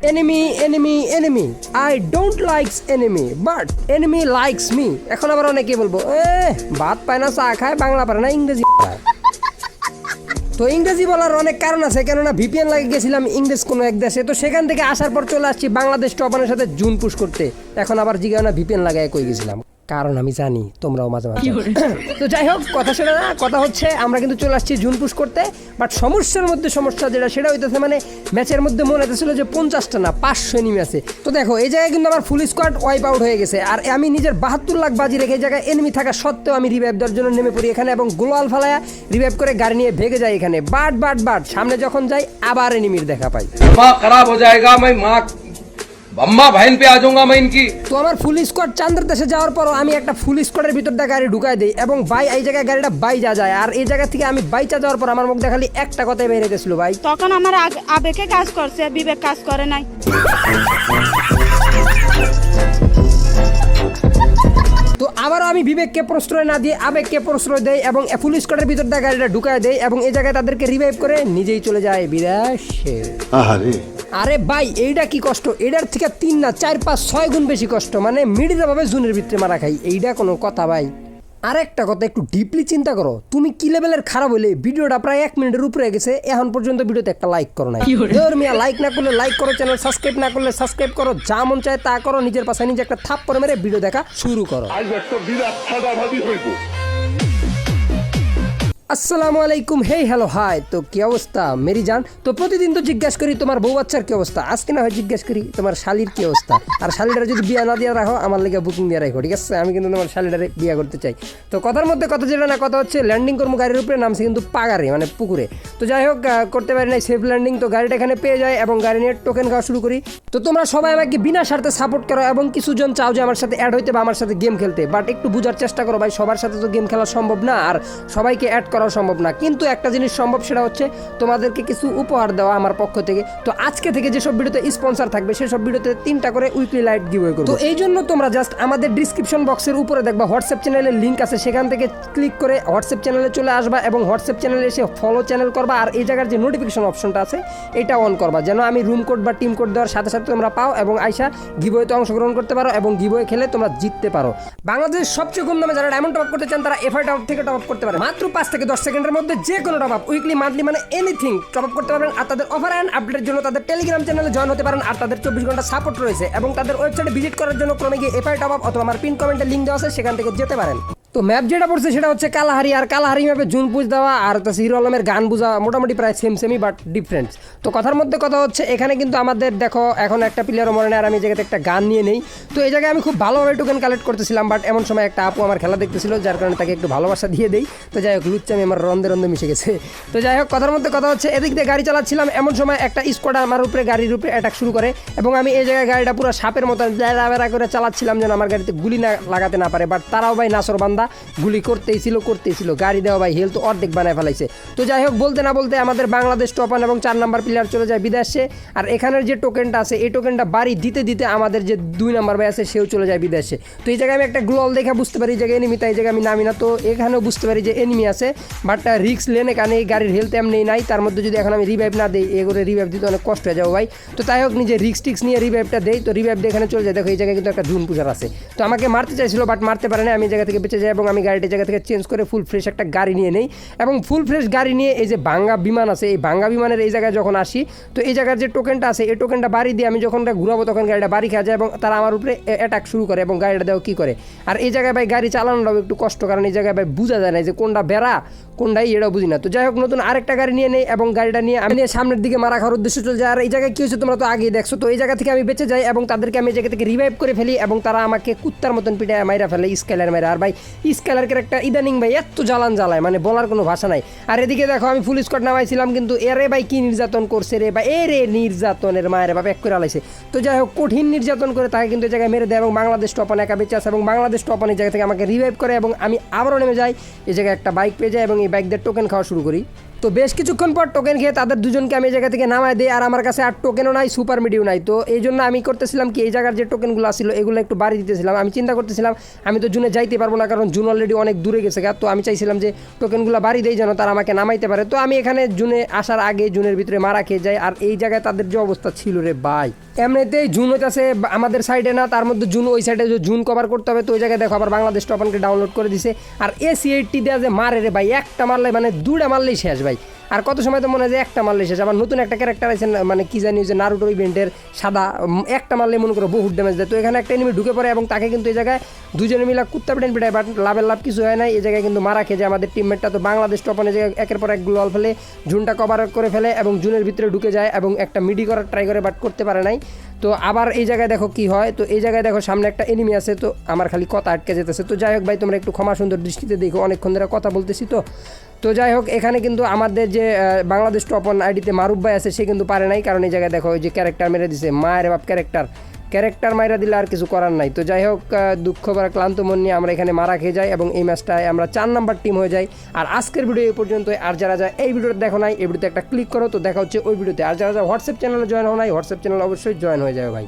Enemy enemy enemy I don't likes enemy but enemy likes me এখন আবার অনেকে বলব, এ, ভাত পায় না, চা খায়, বাংলা পারে না, ইংরেজি তো ইংরেজি বলার অনেক কারণ আছে, কেননা ভিপিএন লাগে গেছিলাম ইংরেজ কোনো এক দেশে, তো সেখান থেকে আসার পর চলে আসছি বাংলাদেশ টপানের সাথে জুন পুশ করতে। এখন আবার জিগানা ভিপিএন লাগায় কই গেছিলাম। কারণ আমি জানি তোমরাও মাঝে মাঝে তো যাই হোক কথা শোনা না কথা হচ্ছে আমরা কিন্তু চলে আসছি জুন পুশ করতে বাট সমস্যার মধ্যে সমস্যা যেটা সেটা হইতেছে মানে ম্যাচের মধ্যে মনে হতেছিল যে পঞ্চাশটা না পাঁচশো এনিমি আছে। তো দেখো এই জায়গায় কিন্তু আমার ফুল স্কোয়াড ওয়াইপ আউট হয়ে গেছে। আর আমি নিজের বাহাত্তর লাখ বাজি রেখে এই জায়গায় এনিমি থাকা সত্ত্বেও আমি রিভাইভ দেওয়ার জন্য নেমে পড়ি এখানে এবং গোলাল ফালায়া রিভাইভ করে গাড়ি নিয়ে ভেগে যাই এখানে। বাট বাট বাট সামনে যখন যাই আবার এনিমির দেখা পাই। খারাপ হয়ে যায় বাম্মা ভাইন পে আজঙ্গা মাইন কি? তো আমার ফুল স্কোয়াড চান্দ্র দেশে যাওয়ার পর আমি একটা ফুল স্কোয়াডের ভিতর দা গাড়ি ঢুকাই দেই এবং ভাই এই জায়গায় গাড়িটা বাই যা যায়। আর এই জায়গা থেকে আমি বাই চা যাওয়ার পর আমার মুখ দেখালি একটা কথাই বেরিয়ে গেছিল ভাই। তখন আমার আবেকে আবেগে কাজ করছে বিবেক কাজ করে নাই। তো আবারও আমি বিবেককে প্রশ্রয় না দিয়ে আবেগকে প্রশ্রয় দেয় এবং ফুল স্কোয়াডের ভিতর দিয়ে গাড়িটা ঢুকায় দেয় এবং এই জায়গায় তাদেরকে রিভাইভ করে নিজেই চলে যায় বিদেশে। আহারে। আরে ভাই এইটা কি কষ্ট? এটার থেকে তিন না চার পাঁচ ছয় গুণ বেশি কষ্ট। মানে মিডিল ভাবে জুনের ভিতরে মারা খাই। এইটা কোনো কথা ভাই। আরেকটা কথা একটু ডিপলি চিন্তা করো। তুমি কি লেভেলের খারাপ হলে ভিডিওটা প্রায় এক মিনিটের উপরে গেছে। এখন পর্যন্ত ভিডিওতে একটা লাইক করো না ধর মিয়া লাইক না করলে লাইক করো চ্যানেল সাবস্ক্রাইব না করলে সাবস্ক্রাইব করো। যা মন চায় তা করো। নিজের পাশে নিজে একটা থাপ করে মেরে ভিডিও দেখা শুরু করো। আসসালামু আলাইকুম, হেই, হ্যালো, হাই, তো কি অবস্থা? মেরি জান, তো প্রতিদিন তো জিজ্ঞেস করি তোমার বউ বাচ্চার কি অবস্থা? আজকে না হয় জিজ্ঞেস করি তোমার শালির কি অবস্থা? আর শালিটারে যদি বিয়া না দিয়ে রাখো, আমার লেগে বুকিং দিয়ে রাখো, ঠিক আছে? আমি কিন্তু তোমার শালিটারে বিয়া করতে চাই। তো কথার মধ্যে কথা যেটা না, কথা হচ্ছে ল্যান্ডিং করব গাড়ির উপরে নামছে কিন্তু পাগারে মানে পুকুরে। তো যাই হোক করতে পারি নাই সেফ ল্যান্ডিং তো গাড়িটা এখানে পেয়ে যায় এবং গাড়ি নিয়ে টোকেন খাওয়া শুরু করি। তো তোমরা সবাই আমাকে বিনা স্বার্থে সাপোর্ট করো এবং কিছুজন চাও যে আমার সাথে অ্যাড হইতে বা আমার সাথে গেম খেলতে। বাট একটু বোঝার চেষ্টা করো ভাই, সবার সাথে তো গেম খেলা সম্ভব না, আর সবাইকে অ্যাড করা সম্ভব না। কিন্তু একটা জিনিস সম্ভব, সেটা হচ্ছে তোমাদেরকে কিছু উপহার দেওয়া আমার পক্ষ থেকে। তো আজকে থেকে যেসব ভিডিওতে স্পন্সর থাকবে, সেসব ভিডিওতে তিনটা করে উইকলি লাইট গিভওয়ে করব। তো এই জন্য তোমরা জাস্ট আমাদের ডিসক্রিপশন বক্সের উপরে দেখবা হোয়াটসঅ্যাপ চ্যানেলের লিঙ্ক আছে। সেখান থেকে ক্লিক করে হোয়াটসঅ্যাপ চ্যানেলে চলে আসবা এবং হোয়াটসঅ্যাপ চ্যানেলে এসে ফলো চ্যানেল করবা। আর এই জায়গার যে নোটিফিকেশন অপশনটা আছে, এটা অন করবা। যেন আমি রুম কোড বা টিম কোড দেওয়ার সাথে সাথে তোমরা পাও এবং আইসা গিভওয়েতে অংশগ্রহণ করতে পারো এবং গিভওয়ে খেলে তোমরা জিততে পারো। বাংলাদেশের সবচেয়ে কম দামে যারা ডায়মন্ড টপ করতে চান, তারা এফআই টপ থেকে টপ করতে পারে। মাত্র পাঁচ থেকে দশ সেকেন্ডের মধ্যে যে কোনো টপ আপ উইকলি মান্থলি মানে এনিথিং টপ আপ করতে পারবেন। আর তাদের অফার অ্যান্ড আপডেটের জন্য তাদের টেলিগ্রাম চ্যানেলে জয়েন হতে পারেন। আর তাদের চব্বিশ ঘণ্টা সাপোর্ট রয়েছে এবং তাদের ওয়েবসাইটে ভিজিট করার জন্য ক্রমে গিয়ে এফআই টপ আপ অথবা আমার পিন কমেন্টের লিঙ্ক দেওয়া আছে, সেখান থেকে যেতে পারেন। তো ম্যাপ যেটা পড়ছে সেটা হচ্ছে কালাহারি, আর কালাহারি ম্যাপে জুন পুজ দেওয়া, আর তো হিরো আলমের গান বোঝা মোটামুটি প্রায় সেম সেমই বাট ডিফারেন্স তো কথার মধ্যে কথা হচ্ছে, এখানে কিন্তু আমাদের দেখো, এখন একটা প্লেয়ারও মনে নেই আর আমি এই জায়গাতে একটা গান নিয়ে নেই। তো এই জায়গায় আমি খুব ভালোভাবে টোকেন কালেক্ট করতেছিলাম বাট এমন সময় একটা আপু আমার খেলা দেখতেছিল, যার কারণে তাকে একটু ভালোবাসা দিয়ে দেই। তো যাই হোক লুচ্চামি আমার রন্ধে রন্ধে মিশে গেছে। তো যাই হোক, কথার মধ্যে কথা হচ্ছে, এদিক দিয়ে গাড়ি চালাচ্ছিলাম, এমন সময় একটা স্কোয়াড আমার উপরে, গাড়ির উপরে অ্যাটাক শুরু করে, এবং আমি এই জায়গায় গাড়িটা পুরো সাপের মতো বেড়া করে চালাচ্ছিলাম, যেন আমার গাড়িতে গুলি না লাগাতে না পারে বাট তারাও ভাই নাসর বান্দা। গুলি করতেই ছিল করতেই ছিল গাড়ি দেওয়া ভাই হেলথ অর্ধেক বানায় ফেলাইছে। তো যাই হোক, বলতে না বলতে আমাদের বাংলাদেশ টপান এবং চার নাম্বার প্লেয়ার চলে যায় বিদেশে। আর এখানের যে টোকেনটা আছে, এই টোকেনটা বাড়ি দিতে দিতে আমাদের যে দুই নাম্বার ভাই আছে, সেও চলে যায় বিদেশে। তো এই জায়গায় আমি একটা গ্লোল দেখে বুঝতে পারি যে এনিমি তাই জায়গায় আমি নামি না। তো এখানেও বুঝতে পারি যে এনিমি আছে বাট রিক্স লেনে কানে এই গাড়ির হেলথ এমনি নাই। তার মধ্যে যদি এখন আমি রিভাইভ না দিই এগুলো রিভাইভ দিতে অনেক কষ্ট হয়ে যাব ভাই। তো তাই হোক, নিজে রিক্স টিক্স নিয়ে রিভাইভটা দেই। তো রিভাইভ দিয়ে এখানে চলে যায়। দেখো, এই জায়গায় কিন্তু একটা ধুন পূজার আছে। তো আমাকে মারতে চাইছিল বাট মারতে পারে না আমি এই জায়গা থেকে বেঁচে যাই এবং আমি গাড়িটা জায়গা থেকে চেঞ্জ করে ফুল ফ্রেশ একটা গাড়ি নিয়ে নেই। এবং ফুল ফ্রেশ গাড়ি নিয়ে এই যে ভাঙ্গা বিমান আছে, এই ভাঙ্গা বিমানের এই জায়গায় যখন আসি, তো এই জায়গার যে টোকেনটা আছে, এই টোকেনটা বাড়ি দিয়ে আমি যখন ঘুরাবো তখন গাড়িটা বাড়ি খাওয়া যায় এবং তারা আমার উপরে অ্যাটাক শুরু করে এবং গাড়িটা দেওয়া কী করে। আর এই জায়গায় ভাই গাড়ি চালানোটাও একটু কষ্ট, কারণ এই জায়গায় ভাই বোঝা যায় না যে কোনটা বেড়া কোনটাই এটাও বুঝি না। তো যাই হোক নতুন আরেকটা গাড়ি নিয়ে নেই এবং গাড়িটা নিয়ে আমি নিয়ে সামনের দিকে মারা খাওয়ার উদ্দেশ্যে চলে যায় আর এই জায়গায় কী হয়েছে তোমরা তো আগেই দেখছ, তো এই জায়গা থেকে আমি বেঁচে যাই এবং তাদেরকে আমি এই জায়গা থেকে রিভাইভ করে ফেলি এবং তারা আমাকে কুত্তার মতন পিঠে মাইরা ফেলে স্কেলার মাইরা। আর ভাই স্কেলার ক্যারেক্টার, ইদানিং ভাই এত জ্বালান জ্বালায় মানে বলার কোনো ভাষা নাই। আর এদিকে দেখো, আমি ফুল স্কট নামাইছিলাম, কিন্তু এরে ভাই কি নির্যাতন করছে রে বা এ রে নির্যাতনের মায়ের বাপ, এক করে আলাইছে। তো যাই হোক, কঠিন নির্যাতন করে তাকে কিন্তু এই জায়গায় মেরে দেয় এবং বাংলাদেশ টপান একা বেঁচে আসে এবং বাংলাদেশ টপন এই জায়গা থেকে আমাকে রিভাইভ করে এবং আমি আবারও নেমে যাই, এই জায়গায় একটা বাইক পেয়ে যাই এবং এই বাইকদের টোকেন খাওয়া শুরু করি। তো বেশ কিছুক্ষণ পর টোকেন খেয়ে তাদের দুজনকে আমি এই জায়গা থেকে নামায় দিই, আর আমার কাছে আর টোকেনও নাই সুপার মিডিও নাই। তো এই জন্য আমি করতেছিলাম কি, এই জায়গার যে টোকেনগুলো ছিল এগুলো একটু বাড়ি দিতেছিলাম। আমি চিন্তা করতেছিলাম, আমি তো জুনে যাইতে পারব না, কারণ জুন অলরেডি অনেক দূরে গেছে তো আমি চাইছিলাম যে টোকেনগুলো বাড়ি দেই যেন তারা আমাকে নামাইতে পারে। তো আমি এখানে জুনে আসার আগে জুনের ভিতরে মারা খেয়ে যাই, আর এই জায়গায় তাদের যে অবস্থা ছিল রে ভাই। এমনিতেই জুন হইতেছে, আমাদের সাইডে না, তার মধ্যে জুন, ওই সাইডে জুন কভার করতে হবে, তো ওই জায়গায় দেখো আবার বাংলাদেশ টপানকে ডাউনলোড করে দিছে। আর এসি এইটটি দেওয়া যে মারে রে ভাই, একটা মারলে মানে দুটা মারলেই শেষ ভাই আর কত সময় তো মনে হয় যে একটা মারলে শেষ, আবার নতুন একটা ক্যারেক্টার আছে মানে কি জানি যে নারুটো ইভেন্টের সাদা একটা মারলে মনে করো বহুত ড্যামেজ দেয়। তো এখানে একটা এনিমি ঢুকে পড়ে এবং তাকে কিন্তু এই জায়গায় দুজনে মিলে কুত্তা পেটেন পিটায় বাট লাভের লাভ কিছু হয় না এই জায়গায় কিন্তু মারা খেয়ে যায় আমাদের টিমমেটটা তো বাংলাদেশ টপনে যে একের পর এক গোল ফেলে, জুনটা কভার করে ফেলে এবং জুনের ভিতরে ঢুকে যায় এবং একটা মিডি করার ট্রাই করে বাট করতে পারে নাই। তো আবার এই জায়গায় দেখো কি হয়। তো এই জায়গায় দেখো সামনে একটা এনিমি আছে, তো আমার খালি কথা আটকে যেতেছে। তো যাই হোক ভাই, তোমরা একটু ক্ষমা সুন্দর দৃষ্টিতে দেখো, অনেকক্ষণ ধরে কথা বলতেছি তো। তো যাই হোক, এখানে কিন্তু আমাদের যে আহ, বাংলাদেশ টপন আইডিতে মারুফ ভাই আছে সে কিন্তু পারে নাই। কারণ এই জায়গায় দেখো ওই যে ক্যারেক্টার মেরে দিছে মায়ের বাপ ক্যারেক্টার ক্যারেক্টার মাইরা দিলে আর কিছু করার নাই। তো যাই হোক দুঃখ করা ক্লান্ত মন নিয়ে আমরা এখানে মারা খেয়ে যাই এবং এই ম্যাচটায় আমরা চার নাম্বার টিম হয়ে যাই। আর আজকের ভিডিও এই পর্যন্ত আর যারা যা এই ভিডিওটা দেখো নাই এই ভিডিওতে একটা ক্লিক করো তো দেখা হচ্ছে ওই ভিডিওতে আর যারা যা হোয়াটসঅ্যাপ চ্যানেলে জয়েন হও নাই হোয়াটসঅ্যাপ চ্যানেল অবশ্যই জয়েন হয়ে যাবে ভাই।